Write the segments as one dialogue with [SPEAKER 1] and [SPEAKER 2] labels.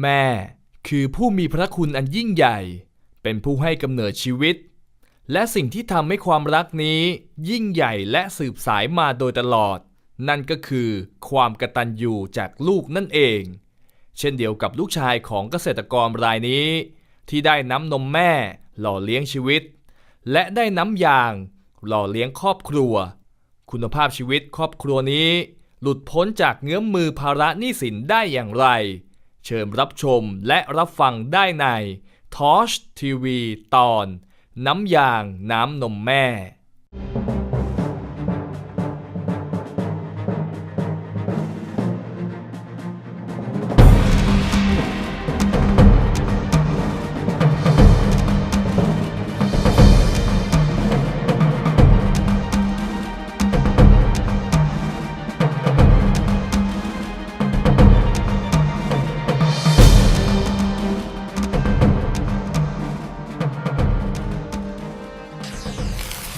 [SPEAKER 1] แม่คือผู้มีพระคุณอันยิ่งใหญ่ เป็นผู้ให้กำเนิดชีวิต และสิ่งที่ทำให้ความรักนี้ยิ่งใหญ่และสืบสายมาโดยตลอด นั่นก็คือความกระตัญญูจากลูกนั่นเอง เช่นเดียวกับลูกชายของเกษตรกรรายนี้ ที่ได้น้ำนมแม่หล่อเลี้ยงชีวิต และได้น้ำยาง หล่อเลี้ยงครอบครัว คุณภาพชีวิตครอบครัวนี้ หลุดพ้นจากเงื้อมมือภาระหนี้สินได้อย่างไร ชิญรับชมและรับฟังได้ในทอชทีวีตอน น้ำยางน้ำนมแม่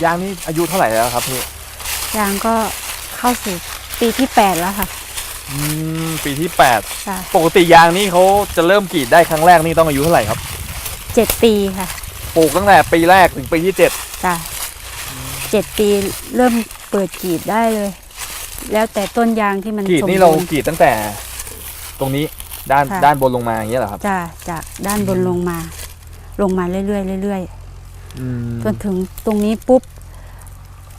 [SPEAKER 2] ยางนี่อายุเท่าไหร่แล้วครับพี่
[SPEAKER 3] ยางก็เข้าสู่ปีที่8แล้วค่ะ
[SPEAKER 2] อืมปีที่
[SPEAKER 3] จ้ะ
[SPEAKER 2] 8ปกติยางนี่เขาจะเริ่มกรีดได้ครั้งแรกนี่ต้องอายุเท่าไหร่ครับ
[SPEAKER 3] เจ็ดปีค่ะ
[SPEAKER 2] ปลูกตั้งแต่ปีแรกถึงปีที่7
[SPEAKER 3] จ้ะเจ็ดปีเริ่มเปิดกรีดได้เลย แล้วแต่ต้นยางที่มัน
[SPEAKER 2] กรีด
[SPEAKER 3] สม
[SPEAKER 2] นี่เรา
[SPEAKER 3] บูรณ์
[SPEAKER 2] กรีดตั้งแต่ ตรงนี้ด้าน
[SPEAKER 3] ค่ะ
[SPEAKER 2] ด้านบนลงมาอย่างเงี้ยเหรอครับ
[SPEAKER 3] จ้ะจากด้านบนลงมา ลงมาเรื่อยๆเรื่อย
[SPEAKER 2] อืม
[SPEAKER 3] ๆ จนถึงตรงนี้ปุ๊บ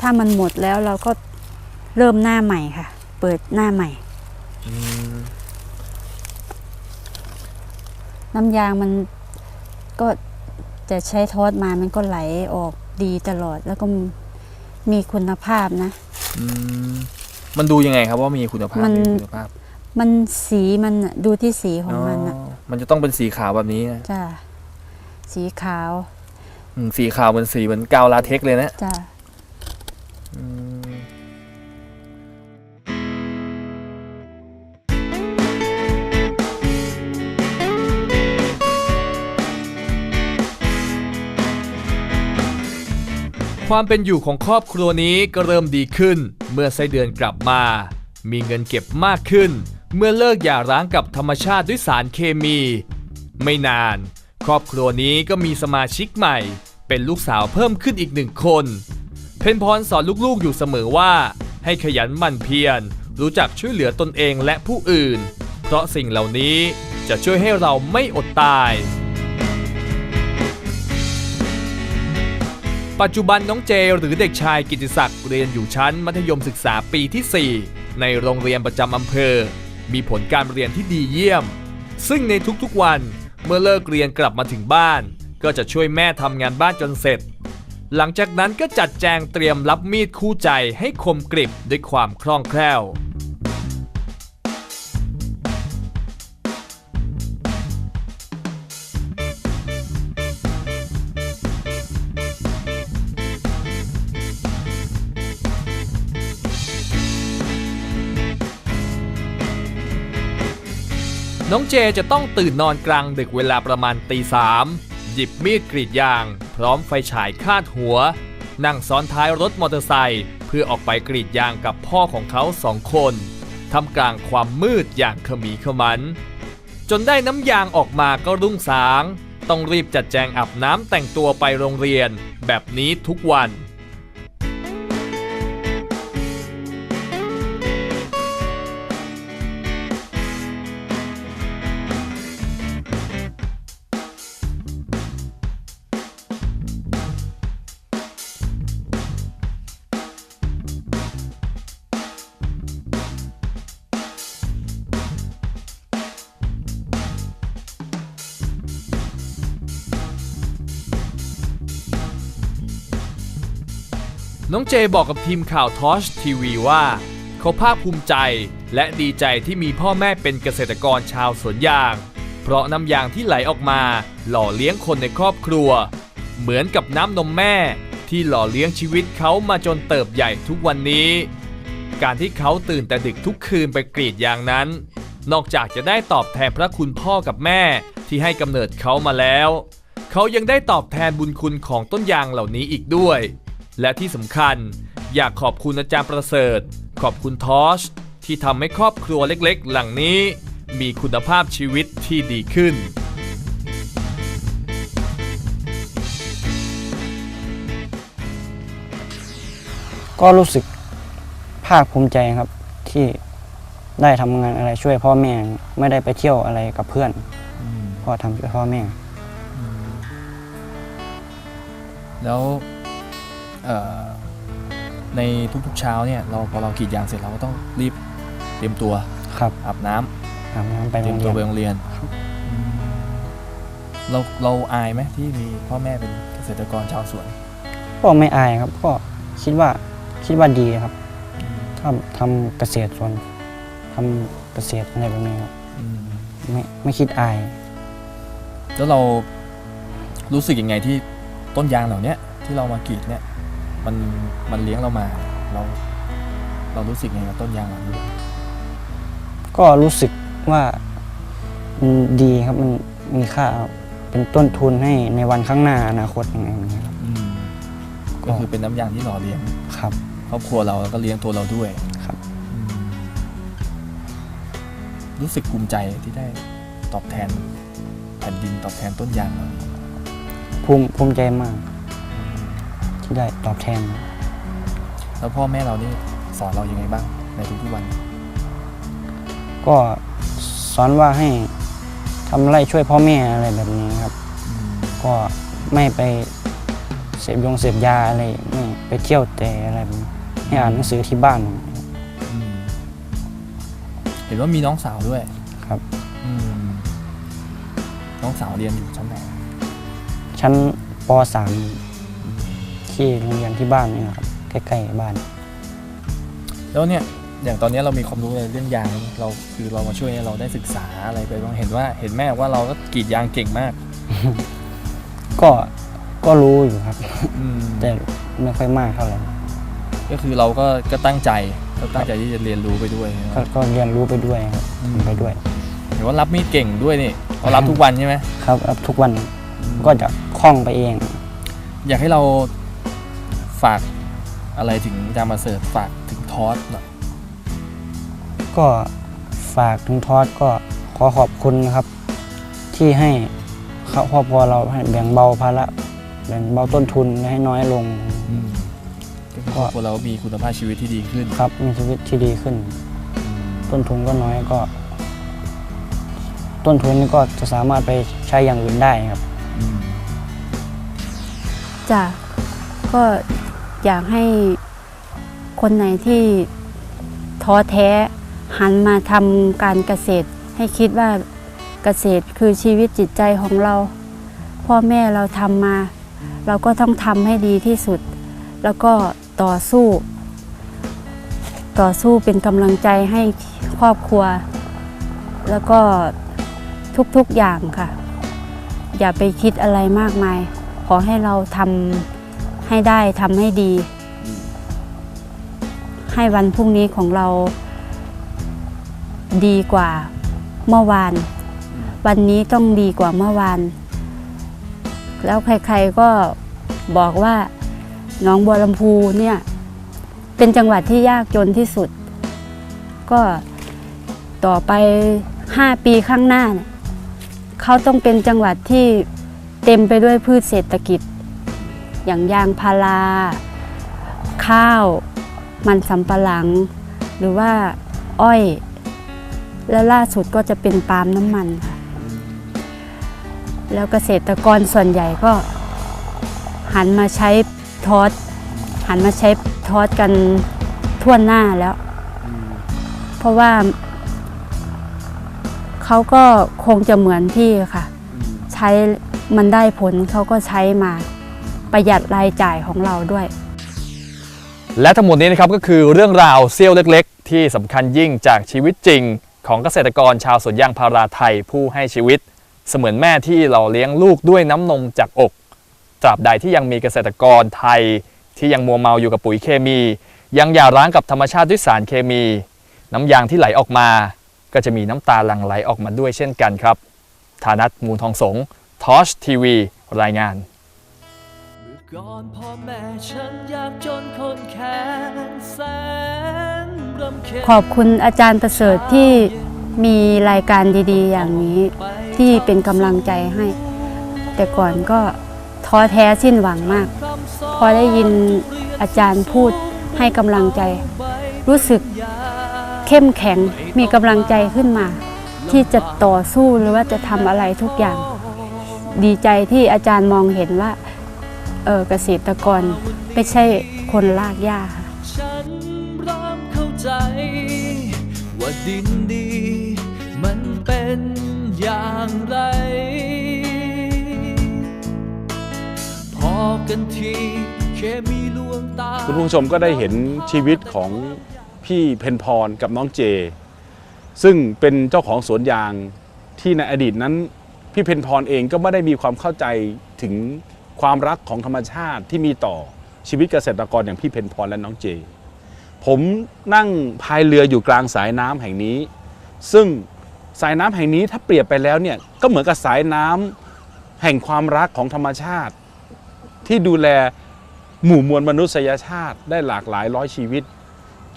[SPEAKER 3] ถ้ามันหมดแล้วเราก็เริ่มหน้าใหม่ค่ะ เปิดหน้าใหม่
[SPEAKER 2] อืม
[SPEAKER 3] น้ำยางมันก็จะใช้ทอดมามันก็ไหลออกดีตลอด แล้วก็มีคุณภาพนะ
[SPEAKER 2] อืมมันดูยังไงครับว่ามีคุณภาพ
[SPEAKER 3] มัน
[SPEAKER 2] มีคุณภาพ
[SPEAKER 3] มันสีมันน่ะดูที่สีของมันอะ
[SPEAKER 2] อ๋อมันจะต้องเป็นสีขาวแบบนี้นะ
[SPEAKER 3] จ้ะสีขาว
[SPEAKER 2] อืมสีขาวเหมือนสีเหมือนกาวลาเท็กซ์เลยนะ
[SPEAKER 3] จ้ะ
[SPEAKER 2] อืม
[SPEAKER 1] ความเป็นอยู่ของครอบครัวนี้ก็เริ่มดีขึ้น เมื่อไส้เดือนกลับมา มีเงินเก็บมากขึ้น เมื่อเลิกหย่าร้างกับธรรมชาติด้วยสารเคมี ไม่นาน ครอบครัวนี้ก็มีสมาชิกใหม่ เป็นลูกสาวเพิ่มขึ้นอีกหนึ่งคน เพนพรสอนลูกๆอยู่เสมอว่า ให้ขยันหมั่นเพียร รู้จักช่วยเหลือตนเองและผู้อื่น เพราะสิ่งเหล่านี้จะช่วยให้เราไม่อดตาย ปัจจุบันน้องเจหรือเด็กชายกิติศักดิ์เรียนอยู่ชั้นมัธยมศึกษาปีที่ 4 ในโรงเรียนประจำอำเภอ มีผลการเรียนที่ดีเยี่ยม ซึ่งในทุกๆวันเมื่อเลิกเรียนกลับมาถึงบ้าน ก็จะช่วยแม่ทำงานบ้านจนเสร็จ หลังจากนั้นก็จัดแจงเตรียมรับมีดคู่ใจให้คมกริบด้วยความคล่องแคล่ว น้องเจจะต้องตื่นนอนกลางดึกเวลาประมาณตีสาม หยิบมีดกรีดยาง พร้อมไฟฉายคาดหัว นั่งซ้อนท้ายรถมอเตอร์ไซค์เพื่อออกไปกรีดยางกับพ่อของเขาสองคนทำกลางความมืดอย่างขมีขมัน จนได้น้ำยางออกมาก็รุ่งสาง ต้องรีบจัดแจงอาบน้ำแต่งตัวไปโรงเรียน แบบนี้ทุกวัน น้องเจบอกกับทีมข่าวทอชทีวีว่า เขาภาคภูมิใจและดีใจที่มีพ่อแม่เป็นเกษตรกรชาวสวนยาง เพราะน้ำยางที่ไหลออกมา หล่อเลี้ยงคนในครอบครัว เหมือนกับน้ำนมแม่ ที่หล่อเลี้ยงชีวิตเขามาจนเติบใหญ่ทุกวันนี้ การที่เขาตื่นแต่ดึกทุกคืนไปกรีดยางนั้น นอกจากจะได้ตอบแทนพระคุณพ่อกับแม่ที่ให้กำเนิดเขามาแล้ว เขายังได้ตอบแทนบุญคุณของต้นยางเหล่านี้อีกด้วย และที่สำคัญ อยากขอบคุณอาจารย์ประเสริฐ ขอบคุณทอชที่ทำให้ครอบครัวเล็กๆ หลังนี้ มีคุณภาพชีวิตที่ดีขึ้น
[SPEAKER 4] ก็รู้สึกภาคภูมิใจครับที่ได้ทำงานอะไรช่วยพ่อแม่ไม่ได้ไปเที่ยวอะไรกับเพื่อนก็ทำช่วยพ่อแม่
[SPEAKER 2] แล้วเอ่อ ในทุกๆเช้าเนี่ยเราพอเรากรีดยางเสร็จเราก็ต้องรีบเตรียมตัว
[SPEAKER 4] ครับ
[SPEAKER 2] อาบน้ำ
[SPEAKER 4] อาบน้ำไป
[SPEAKER 2] เต
[SPEAKER 4] โร
[SPEAKER 2] รียม
[SPEAKER 4] ง
[SPEAKER 2] ตัวไป
[SPEAKER 4] เรียน
[SPEAKER 2] โรงเรียนอืมเราเราอายไหมที่มีพ่อแม่เป็นเกษตรกรชาวสวน
[SPEAKER 4] ก็ไม่อายครับก็คิดว่าคิดว่าดีครับถ้าทำเกษตรส่วนทำเกษตรอะไรแบบนี้ครับ
[SPEAKER 2] อืม
[SPEAKER 4] ไม่ไม่คิดอาย
[SPEAKER 2] แล้วเรารู้สึกยังไงที่ต้นยางเหล่าเนี้ยที่เรามากรีดเนี่ย มันมันเลี้ยงเรามา เราเรารู้สึกไงกับต้นยางเหล่านี้
[SPEAKER 4] ก็รู้สึกว่ามันดีครับมันมีค่าครับเป็นต้นทุนให้ในวันข้างหน้าอนาคตอย่างไรแบบนี้ครับ
[SPEAKER 2] อืมก็คือเป็นน้ำยางที่หล่อเลี้ยง
[SPEAKER 4] ครับ
[SPEAKER 2] ครอบครัวเราแล้วก็เลี้ยงตัวเราด้วย
[SPEAKER 4] ครับ
[SPEAKER 2] อืมรู้สึกภูมิใจที่ได้ตอบแทนแผ่นดินตอบแทนต้นยางเรานี้
[SPEAKER 4] ภูมิภูมิใจมากที่ ได้ตอบแทน
[SPEAKER 2] แล้วพ่อแม่เรานี่สอนเรายังไงบ้างในทุกๆวัน
[SPEAKER 4] ก็สอนว่าให้ทำไร่ช่วยพ่อแม่อะไรแบบนี้ครับ
[SPEAKER 2] อืม
[SPEAKER 4] ก็ไม่ไปเสพยงเสพยาอะไรไม่ไปเที่ยวแต่อะไรแบบนี้ให้อ่านหนังสือที่บ้าน
[SPEAKER 2] อืมเห็นว่ามีน้องสาวด้วย
[SPEAKER 4] ครับ
[SPEAKER 2] อืมน้องสาวเรียนอยู่ชั้นไหน
[SPEAKER 4] ชั้นป .3 ที่โรงเรียนที่บ้านนี่นะครับใกล้ๆบ้าน
[SPEAKER 2] แล้วเนี่ยอย่างตอนนี้เรามีความรู้ในเรื่องยางเราคือเรามาช่วยเนี่ยเราได้ศึกษาอะไรไปบ้างเห็นว่าเห็นแม่ว่าเราก็กรีดยางเก่งมาก
[SPEAKER 4] ก็ก็รู้อยู่ครับ
[SPEAKER 2] อืม
[SPEAKER 4] แต่ไม่ค่อยมากเท่าไหร่
[SPEAKER 2] ก็คือเราก็ก็ตั้งใจก็ตั้งใจที่จะเรียนรู้ไปด้วยนะ
[SPEAKER 4] ก็ก็เรียนรู้ไปด้วยครับ
[SPEAKER 2] อืม
[SPEAKER 4] ไปด้วย
[SPEAKER 2] เห็นว่ารับมีดเก่งด้วยนี่เรารับทุกวันใช่ไหม
[SPEAKER 4] ครับแล้วทุกวันก็จะคล่องไปเอง
[SPEAKER 2] อยากให้เรา ฝากอะไรถึงจามาเสิร์ฟฝากถึงทอสหน่อย
[SPEAKER 4] ก็ฝากถึงทอดก็ขอขอบคุณนะครับ ที่ให้ครอบครัวเราให้แบ่งเบาภาระแบ่งเบาต้นทุนให้น้อยลง
[SPEAKER 2] ก็คือครอบครัวเรามีคุณภาพชีวิตที่ดีขึ้น
[SPEAKER 4] ครับ มีชีวิตที่ดีขึ้น ต้นทุนก็น้อยก็ ต้นทุนนี้ก็จะสามารถไปใช้อย่างอื่นได้ครับ
[SPEAKER 2] อืม
[SPEAKER 3] จ้ะก็ อยากให้คนไหนที่ท้อแท้หันมาทำการเกษตร ให้คิดว่าเกษตรคือชีวิตจิตใจของเรา พ่อแม่เราทำมา เราก็ต้องทำให้ดีที่สุด แล้วก็ต่อสู้ ต่อสู้เป็นกำลังใจให้ครอบครัว แล้วก็ทุกๆอย่างค่ะ อย่าไปคิดอะไรมากมาย ขอให้เราทำ ให้ได้ทำให้ดี ให้วันพรุ่งนี้ของเราดีกว่าเมื่อวาน วันนี้ต้องดีกว่าเมื่อวาน แล้วใครๆก็บอกว่าหน้องบัวลำพูเนี่ยเป็นจังหวัดที่ยากจนที่สุด ก็ต่อไป 5 ปีข้างหน้า เขาต้องเป็นจังหวัดที่เต็มไปด้วยพืชเศรษฐกิจ อย่างยางพารา ข้าว มันสำปะหลัง หรือว่าอ้อย และล่าสุดก็จะเป็นปาล์มน้ำมันค่ะแล้วเกษตรกรส่วนใหญ่ก็ หันมาใช้ทอสหันมาใช้ทอสกันทั่วหน้าแล้ว เพราะว่าเขาก็คงจะเหมือนพี่ค่ะ ใช้มันได้ผลเขาก็ใช้มา ประหยัดรายจ่ายของเราด้วย
[SPEAKER 1] และทั้งหมดนี้นะครับก็คือเรื่องราวเสี้ยวเล็ก ๆ ที่สำคัญยิ่งจากชีวิตจริง ของเกษตรกรชาวสวนยางพาราไทยผู้ให้ชีวิต เสมือนแม่ที่เราเลี้ยงลูกด้วยน้ำนมจากอกตราบใดที่ยังมีเกษตรกรไทย ที่ยังมัวเมาอยู่กับปุ๋ยเคมี ยังอย่าร้างกับธรรมชาติด้วยสารเคมี น้ำยางที่ไหลออกมา ก็จะมีน้ำตาหลั่งไหลออกมาด้วยเช่นกันครับธานัทมูลทองสงทอชทีวี รายงาน
[SPEAKER 5] ก่อนพ่อแม่ฉันยากจนคนแค้นแสนรำเค็ญ
[SPEAKER 3] ขอบคุณอาจารย์ประเสริฐที่มีรายการดีๆ อย่างนี้ที่เป็นกำลังใจให้ แต่ก่อนก็ท้อแท้สิ้นหวังมาก พอได้ยินอาจารย์พูดให้กำลังใจ รู้สึกเข้มแข็งมีกำลังใจขึ้นมา ที่จะต่อสู้หรือว่าจะทำอะไรทุกอย่าง ดีใจที่อาจารย์มองเห็นว่า เเกษตรกรไม่ใช่คนลากหญ้าค่ะ
[SPEAKER 5] ฉันเริ่มเข้าใจ ว่าดินดี มันเป็นอย่างไร พอกันทีแค่มีลวงตา
[SPEAKER 6] คุณผู้ชมก็ได้เห็นชีวิตของพี่เพนพรกับน้องเจ ซึ่งเป็นเจ้าของสวนยางที่ในอดีตนั้น พี่เพนพรเองก็ไม่ได้มีความเข้าใจถึง ความรักของธรรมชาติที่มีต่อชีวิตเกษตรกรอย่างพี่เพนพรและน้องเจ ผมนั่งพายเรืออยู่กลางสายน้ำแห่งนี้ ซึ่งสายน้ำแห่งนี้ถ้าเปรียบไปแล้วเนี่ยก็เหมือนกับสายน้ำแห่งความรักของธรรมชาติ ที่ดูแลหมู่มวลมนุษยชาติได้หลากหลายร้อยชีวิต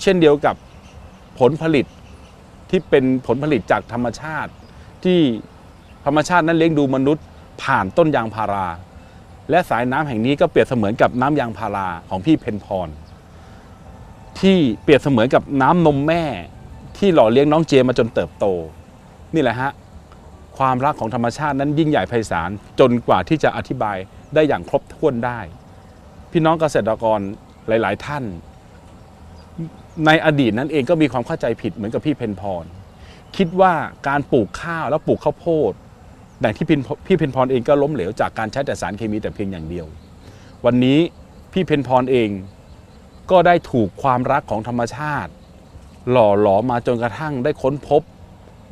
[SPEAKER 6] เช่นเดียวกับผลผลิตที่เป็นผลผลิตจากธรรมชาติ ที่ธรรมชาตินั้นเลี้ยงดูมนุษย์ผ่านต้นยางพารา และสายน้ำแห่งนี้ก็เปรียบเสมือนกับน้ำยางพาราของพี่เพนพร ที่เปรียบเสมือนกับน้ำนมแม่ ที่หล่อเลี้ยงน้องเจมาจนเติบโต นี่แหละฮะความรักของธรรมชาตินั้นยิ่งใหญ่ไพศาลจนกว่าที่จะอธิบายได้อย่างครบถ้วนได้ พี่น้องเกษตรกรหลาย ๆ ท่าน ในอดีตนั้นเองก็มีความเข้าใจผิดเหมือนกับพี่เพนพร คิดว่าการปลูกข้าวแล้วปลูกข้าวโพด แต่ที่พี่พี่เพนพรเองก็ล้มเหลวจากการใช้แต่สารเคมีแต่เพียงอย่างเดียว วันนี้พี่เพนพรเองก็ได้ถูกความรักของธรรมชาติ หล่อหลอมมาจนกระทั่งได้ค้นพบ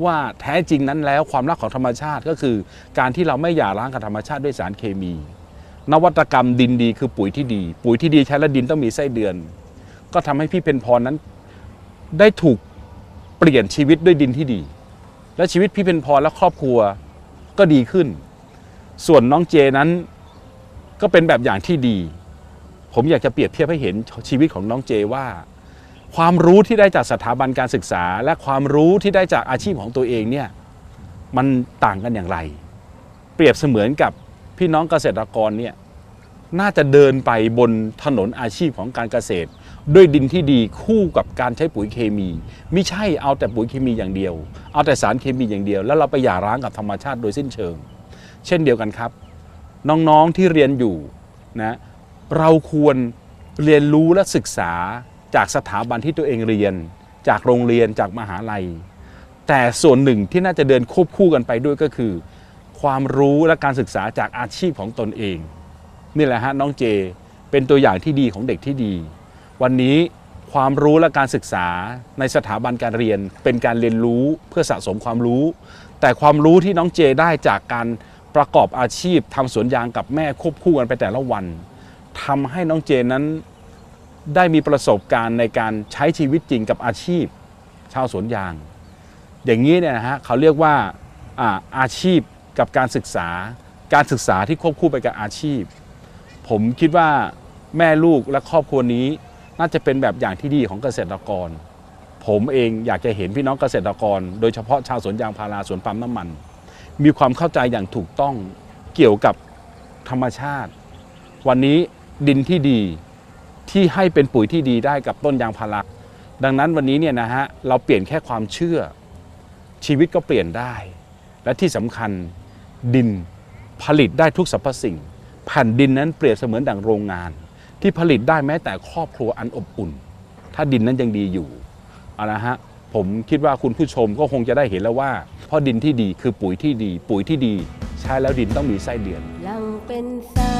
[SPEAKER 6] ว่าแท้จริงนั้นแล้วความรักของธรรมชาติก็คือ การที่เราไม่หย่าร้างกับธรรมชาติด้วยสารเคมี นวัตกรรมดินดีคือปุ๋ยที่ดี ปุ๋ยที่ดีใช้แล้วดินต้องมีไส้เดือน ก็ทำให้พี่เพนพรนั้น ได้ถูกเปลี่ยนชีวิตด้วยดินที่ดี และชีวิตพี่เพนพรและครอบครัว ก็ดีขึ้น ส่วนน้องเจนั้นก็เป็นแบบอย่างที่ดี ผมอยากจะเปรียบเทียบให้เห็นชีวิตของน้องเจว่า ความรู้ที่ได้จากสถาบันการศึกษา และความรู้ที่ได้จากอาชีพของตัวเองเนี่ยมันต่างกันอย่างไร เปรียบเสมือนกับพี่น้องเกษตรกรเนี่ยน่าจะเดินไปบนถนนอาชีพของการเกษตร ด้วยดินที่ดีคู่กับการใช้ปุ๋ยเคมี ไม่ใช่เอาแต่ปุ๋ยเคมีอย่างเดียว เอาแต่สารเคมีอย่างเดียว แล้วเราไปหย่าร้างกับธรรมชาติโดยสิ้นเชิง เช่นเดียวกันครับ น้องๆที่เรียนอยู่นะเราควรเรียนรู้และศึกษาจากสถาบันที่ตัวเองเรียน จากโรงเรียนจากมหาลัย แต่ส่วนหนึ่งที่น่าจะเดินควบคู่กันไปด้วยก็คือ ความรู้และการศึกษาจากอาชีพของตนเอง นี่แหละฮะน้องเจเป็นตัวอย่างที่ดีของเด็กที่ดี วันนี้ความรู้และการศึกษาในสถาบันการเรียน เป็นการเรียนรู้เพื่อสะสมความรู้ แต่ความรู้ที่น้องเจได้จากการประกอบอาชีพทำสวนยางกับแม่ควบคู่กันไปแต่ละวันทำให้น้องเจนั้นได้มีประสบการณ์ในการใช้ชีวิตจริงกับอาชีพ ชาวสวนยาง อย่างนี้เนี่ยนะฮะเขาเรียกว่าอาอาชีพกับการศึกษา การศึกษาที่ควบคู่ไปกับอาชีพ ผมคิดว่าแม่ลูกและครอบครัวนี้ น่าจะเป็นแบบอย่างที่ดีของเกษตรกร ผมเองอยากจะเห็นพี่น้องเกษตรกร โดยเฉพาะชาวสวนยางพาราสวนปาล์มน้ำมัน มีความเข้าใจอย่างถูกต้องเกี่ยวกับธรรมชาติ วันนี้ดินที่ดีที่ให้เป็นปุ๋ยที่ดีได้กับต้นยางพาราดังนั้นวันนี้เนี่ยนะฮะเราเปลี่ยนแค่ความเชื่อ ชีวิตก็เปลี่ยนได้ และที่สำคัญดินผลิตได้ทุกสรรพสิ่ง แผ่นดินนั้นเปรียบเสมือนดั่งโรงงาน ที่ผลิตได้แม้แต่ครอบครัวอันอบอุ่น ถ้าดินนั้นยังดีอยู่เอาละฮะผมคิดว่าคุณผู้ชมก็คงจะได้เห็นแล้วว่าเพราะดินที่ดีคือปุ๋ยที่ดี ปุ๋ยที่ดี ใช้แล้วดินต้องมีไส้เดือน
[SPEAKER 7] ลังเป็นส